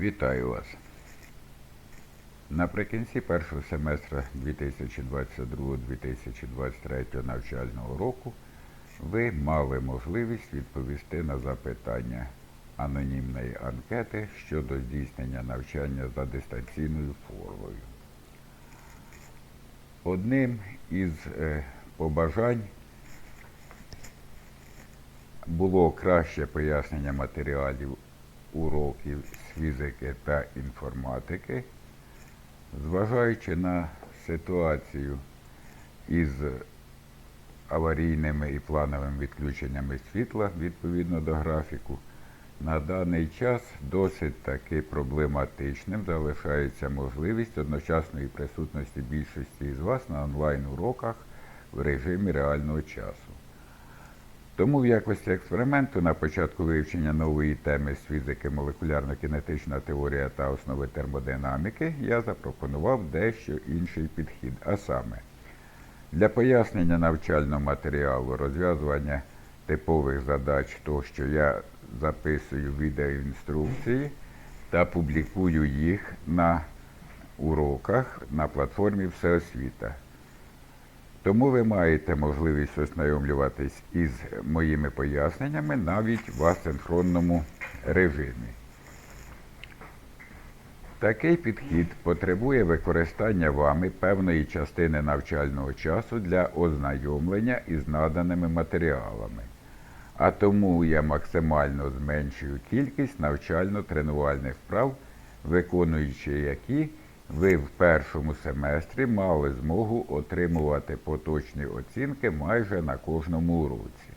Вітаю вас. Наприкінці першого семестра 2022-2023 навчального року ви мали можливість відповісти на запитання анонімної анкети щодо здійснення навчання за дистанційною формою. Одним із е, побажань було краще пояснення матеріалів уроків фізики та інформатики, зважаючи на ситуацію із аварійними і плановими відключеннями світла відповідно до графіку, на даний час досить таки проблематичним залишається можливість одночасної присутності більшості із вас на онлайн-уроках в режимі реального часу. Тому в якості експерименту на початку вивчення нової теми з фізики молекулярно-кінетична теорія та основи термодинаміки я запропонував дещо інший підхід. А саме, для пояснення навчального матеріалу, розв'язування типових задач тощо я записую відеоінструкції та публікую їх на уроках на платформі Всеосвіта. Тому ви маєте можливість ознайомлюватись із моїми поясненнями навіть в асинхронному режимі. Такий підхід потребує використання вами певної частини навчального часу для ознайомлення із наданими матеріалами. А тому я максимально зменшую кількість навчально-тренувальних вправ, виконуючи які ви в першому семестрі мали змогу отримувати поточні оцінки майже на кожному уроці.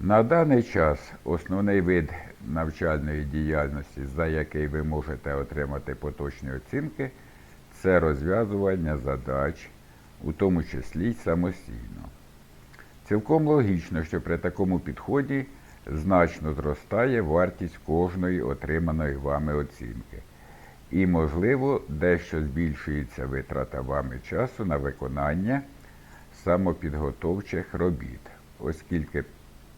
На даний час основний вид навчальної діяльності, за який ви можете отримати поточні оцінки, це розв'язування задач, у тому числі самостійно. Цілком логічно, що при такому підході значно зростає вартість кожної отриманої вами оцінки. І, можливо, дещо збільшується витрата вами часу на виконання самопідготовчих робіт, оскільки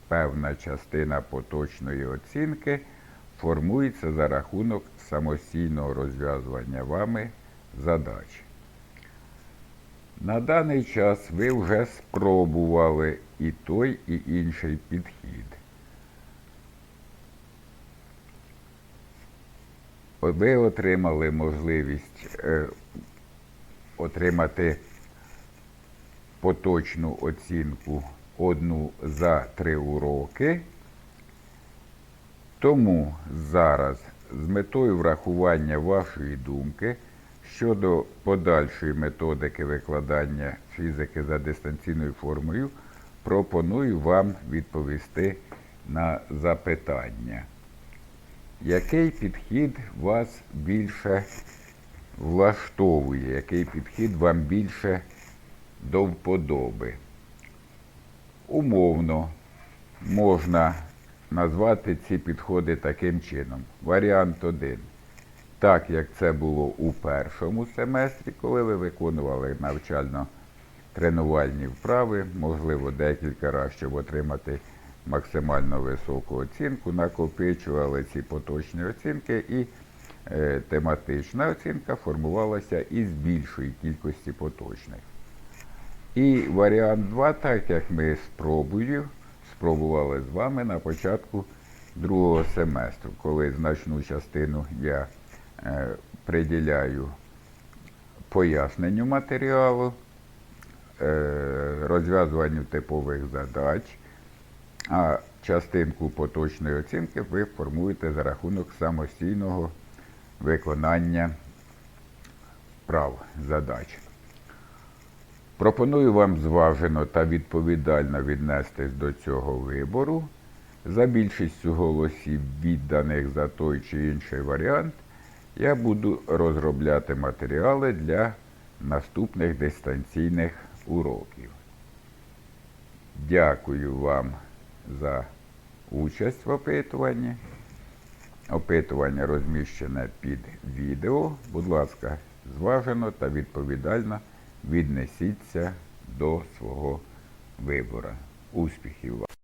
певна частина поточної оцінки формується за рахунок самостійного розв'язування вами задач. На даний час ви вже спробували і той, і інший підхід. Ви отримали можливість е, отримати поточну оцінку одну за три уроки. Тому зараз з метою врахування вашої думки щодо подальшої методики викладання фізики за дистанційною формою, пропоную вам відповісти на запитання. Який підхід вас більше влаштовує, який підхід вам більше до вподоби? Умовно можна назвати ці підходи таким чином. Варіант 1. Так як це було у першому семестрі, коли ви виконували навчально-тренувальні вправи, можливо, декілька разів, щоб отримати максимально високу оцінку, накопичували ці поточні оцінки, і е, тематична оцінка формувалася із більшої кількості поточних. І варіант 2, так як ми спробую, спробували з вами на початку другого семестру, коли значну частину я е, приділяю поясненню матеріалу, е, розв'язуванню типових задач. А частинку поточної оцінки ви формуєте за рахунок самостійного виконання прав задач. Пропоную вам зважено та відповідально віднестись до цього вибору. За більшістю голосів, відданих за той чи інший варіант, я буду розробляти матеріали для наступних дистанційних уроків. Дякую вам за участь в опитуванні. Опитування розміщене під відео. Будь ласка, зважено та відповідально віднесіться до свого вибору. Успіхів вам!